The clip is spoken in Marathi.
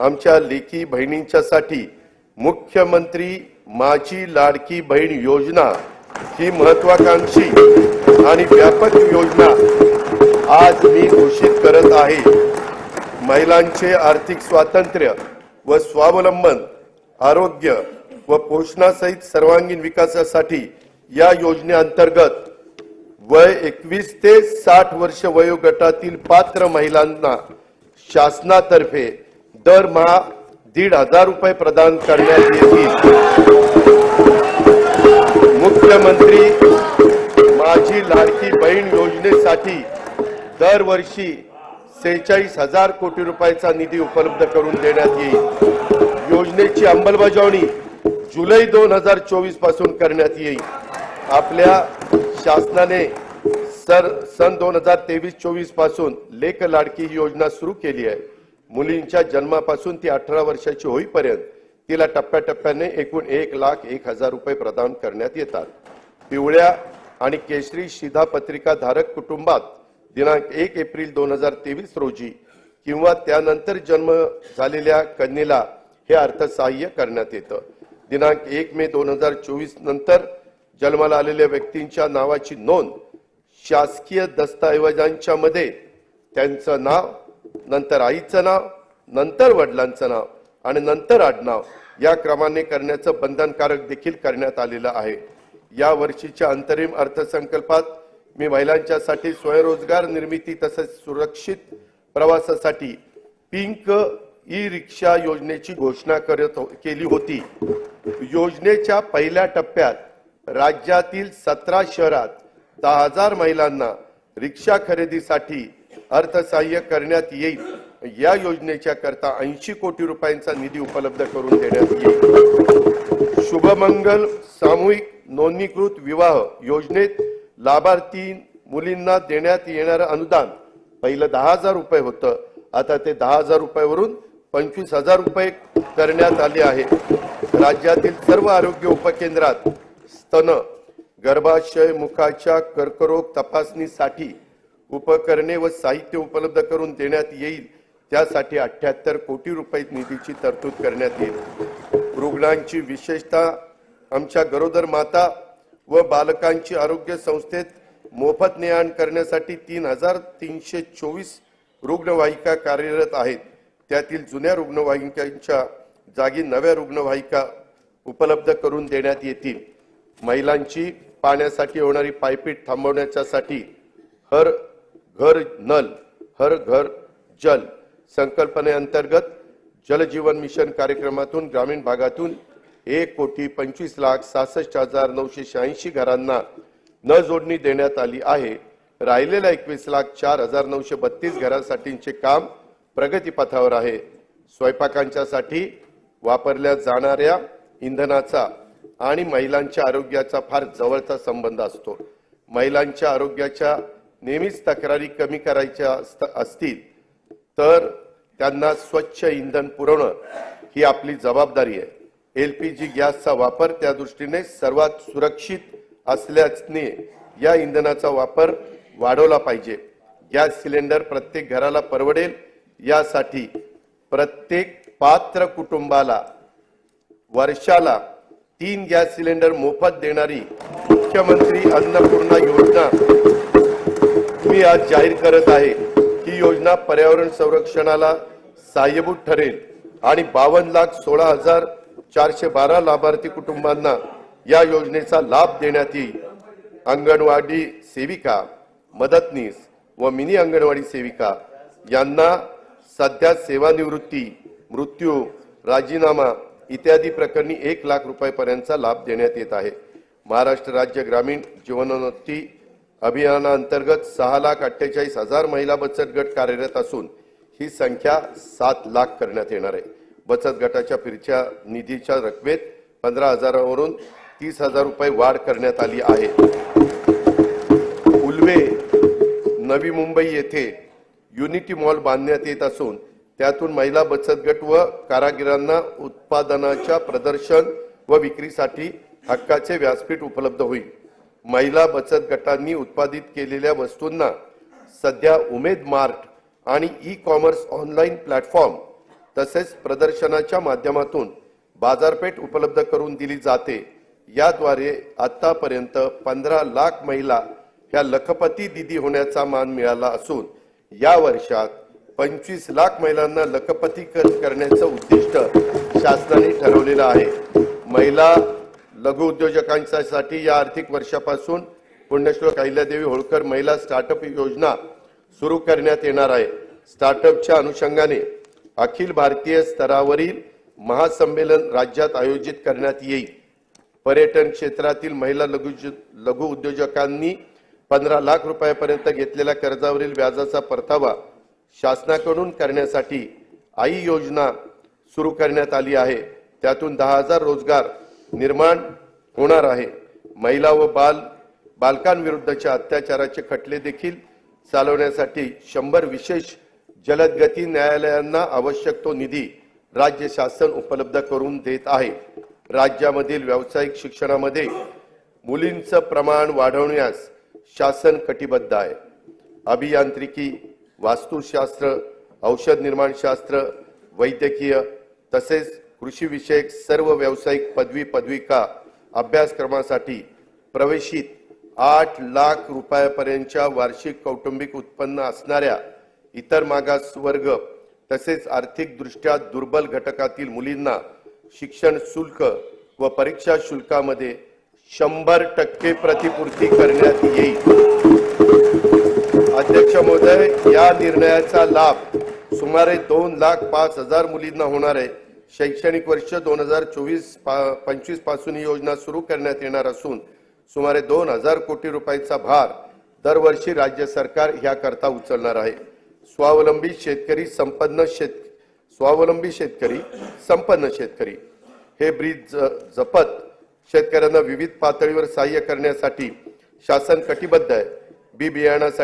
आमच्या लेखी बहिणींच्यासाठी मुख्यमंत्री माझी लाडकी बहीण योजना ही महत्वाकांक्षी आणि व्यापक योजना आज मी घोषित करत आहे. महिलांचे आर्थिक स्वातंत्र्य व स्वावलंबन आरोग्य व पोषणासहित सर्वांगीण विकासासाठी या योजनेअंतर्गत वय एकवीस ते साठ वर्ष वयोगटातील पात्र महिलांना शासनातर्फे दरमहा दीड हजार रुपये प्रदान करण्यात येतील. मुख्यमंत्री माझी लाडकी बहीण योजनेसाठी दरवर्षी सेहेचाळीस हजार कोटी रुपयाचा निधी उपलब्ध करून देण्यात येईल. योजनेची अंमलबजावणी जुलै दोन हजार चोवीसपासून करण्यात येईल. आपल्या शासनाने सर सन दोन हजार तेवीस चोवीसपासून लेख लाडकी ही योजना सुरू केली आहे. मुलींच्या जन्मापासून ती अठरा वर्षाची होईपर्यंत तिला टप्प्याटप्प्याने एकूण एक लाख एक हजार रुपये प्रदान करण्यात येतात. पिवळ्या आणि केशरी शिधापत्रिका धारक कुटुंबात दिनांक एक एप्रिल दोन हजार तेवीस रोजी किंवा त्यानंतर जन्म झालेल्या कन्येला हे अर्थसहाय्य करण्यात येतं. दिनांक एक मे दोन हजार चोवीस नंतर जन्माला आलेल्या व्यक्तींच्या नावाची नोंद शासकीय दस्तऐवजांच्या मध्ये त्यांचं नाव नंतर आईचं नाव नंतर वडिलांचं नाव आणि नंतर आडनाव या क्रमाने करण्याचं बंधनकारक देखील करण्यात आलेलं आहे. या वर्षीच्या अंतरिम अर्थसंकल्पात मी महिलांच्यासाठी स्वयंरोजगार निर्मिती तसेच सुरक्षित प्रवासासाठी पिंक ई रिक्षा योजनेची घोषणा करत हो- केली होती. योजनेच्या पहिल्या टप्प्यात राज्यातील सतरा शहरात दहा हजार महिलांना रिक्षा खरेदीसाठी अर्थसहाय्य करण्यात येईल. या योजनेच्या करता ऐंशी कोटी रुपयांचा निधी उपलब्ध करून देण्यात येईल. शुभमंगल सामूहिक नोंदणीकृत विवाह योजनेत लाभार्थी मुलींना देण्यात येणारं अनुदान पहिलं दहा हजार रुपये होतं. आता ते दहा हजार रुपयावरून पंचवीस हजार रुपये करण्यात आले आहे राज्यातील सर्व आरोग्य उपकेंद्रात स्तन गर्भाशय मुखाच्या कर्करोग तपासणीसाठी उपकरणे व साहित्य उपलब्ध करून देण्यात येईल. त्यासाठी अठ्याहत्तर कोटी रुपये निधीची तरतूद करण्यात येईल. रुग्णांची विशेषतः आमच्या गरोदर माता व बालकांची आरोग्य संस्थेत मोफत ने आण करण्यासाठी तीन हजार तीनशे चोवीस रुग्णवाहिका कार्यरत आहेत. त्यातील जुन्या रुग्णवाहिकांच्या जागी नव्या रुग्णवाहिका उपलब्ध करून देण्यात येतील. महिलांची पाण्यासाठी होणारी पायपीट थांबवण्याच्यासाठी हर घर नल हर घर जल. संकल्पनेअंतर्गत जलजीवन मिशन कार्यक्रमातून ग्रामीण भागातून एक कोटी पंचवीस लाख सहासष्ट हजार नऊशे शहाऐंशी घरांना न जोडणी देण्यात आली आहे. राहिलेल्या एकवीस लाख चार हजार नऊशे बत्तीस घरांसाठीचे काम प्रगतीपथावर आहे. स्वयंपाकांच्यासाठी वापरल्या जाणाऱ्या इंधनाचा आणि महिलांच्या आरोग्याचा फार जवळचा संबंध असतो. महिलांच्या आरोग्याच्या नेहमीच तक्रारी कमी करायच्या असतील तर त्यांना स्वच्छ इंधन पुरवणं ही आपली जबाबदारी आहे. एल पी जी गॅसचा वापर त्या दृष्टीने सर्वात सुरक्षित असल्याने या इंधनाचा वापर वाढवला पाहिजे. गॅस सिलेंडर प्रत्येक घराला परवडेल यासाठी प्रत्येक पात्र कुटुंबाला वर्षाला तीन गॅस सिलेंडर मोफत देणारी मुख्यमंत्री अन्नपूर्णा योजना मी आज जाहीर करत आहे ही योजना पर्यावरण संरक्षणाला सहाय्यभूत ठरेल आणि बावन्न लाख सोळा हजार चारशे बारा लाभार्थी कुटुंबांना या योजनेचा लाभ देण्यात येईल. अंगणवाडी सेविका मदतनीस व मिनी अंगणवाडी सेविका यांना सध्या सेवानिवृत्ती मृत्यू राजीनामा इत्यादी प्रकरणी एक लाख रुपयापर्यंतचा लाभ देण्यात येत आहे. महाराष्ट्र राज्य ग्रामीण जीवनोन्नती अभियानाअंतर्गत सहा लाख अठ्ठेचाळीस हजार महिला बचत गट कार्यरत असून ही संख्या सात लाख करण्यात येणार आहे. बचत गटाच्या फिरच्या निधीच्या रकमेत पंधरा हजारावरून तीस हजार रुपये वाढ करण्यात आली आहे. उल्वे नवी मुंबई येथे युनिटी मॉल बांधण्यात येत असून त्यातून महिला बचत गट व कारागिरांना उत्पादनाच्या प्रदर्शन व विक्रीसाठी हक्काचे व्यासपीठ उपलब्ध होईल. महिला बचत गटांनी उत्पादित केलेल्या वस्तूंना सध्या उमेद मार्ट आणि ई कॉमर्स ऑनलाईन प्लॅटफॉर्म तसेच प्रदर्शनाच्या माध्यमातून बाजारपेठ उपलब्ध करून दिली जाते. याद्वारे आतापर्यंत पंधरा लाख महिला ह्या लखपती दिदी होण्याचा मान मिळाला असून या वर्षात पंचवीस लाख महिलांना लखपती करण्याचं उद्दिष्ट शासनाने ठरवलेलं आहे. महिला लघु उद्योजकांसाठी या आर्थिक वर्षापासून पुण्यश्लोक अहिल्यादेवी होळकर महिला स्टार्टअप योजना सुरू करण्यात येणार आहे. स्टार्टअपच्या अनुषंगाने अखिल भारतीय स्तरावरील महासंमेलन राज्यात आयोजित करण्यात येईल. पर्यटन क्षेत्रातील महिला लघु लघु उद्योजकांनी पंधरा लाख रुपयापर्यंत घेतलेल्या कर्जावरील व्याजाचा परतावा शासनाकडून करण्यासाठी आई योजना सुरू करण्यात आली आहे. त्यातून दहा हजार रोजगार निर्माण होणार आहे. महिला व बाल बालकांविरुद्धच्या अत्याचाराचे खटले देखील चालवण्यासाठी शंभर विशेष जलदगती न्यायालयांना आवश्यक तो निधी राज्य शासन उपलब्ध करून देत आहे. राज्यामधील व्यावसायिक शिक्षणामध्ये मुलींचं प्रमाण वाढवण्यास शासन कटिबद्ध आहे. अभियांत्रिकी वास्तुशास्त्र औषध निर्माणशास्त्र वैद्यकीय तसेच कृषीविषयक सर्व व्यावसायिक पदवी पदविका अभ्यासक्रमासाठी प्रवेशित आठ लाख रुपयापर्यंतच्या वार्षिक कौटुंबिक उत्पन्न असणाऱ्या इतर मागास वर्ग तसेच आर्थिकदृष्ट्या दुर्बल घटकातील मुलींना शिक्षण शुल्क व परीक्षा शुल्कामध्ये शंभर टक्के प्रतिपूर्ती करण्यात येईल. अध्यक्ष महोदय या निर्णयाचा लाभ सुमारे दोन लाख पाच हजार मुलींना होणार आहे. शैक्षणिक वर्ष दोन हजार चोवीस पंचवीसपासून ही योजना सुरू करण्यात येणार असून सुमारे दोन हजार कोटी रुपयाचा भार दरवर्षी राज्य सरकार ह्याकरता उचलणार आहे. स्वावलंबी शेतकरी संपन्न शेत स्वावलंबी शेतकरी संपन्न शेतकरी. हे ब्रीज ज- जपत शेतकऱ्यांना विविध पातळीवर सहाय्य करण्यासाठी शासन कटिबद्ध आहे. बी बियाणासाठी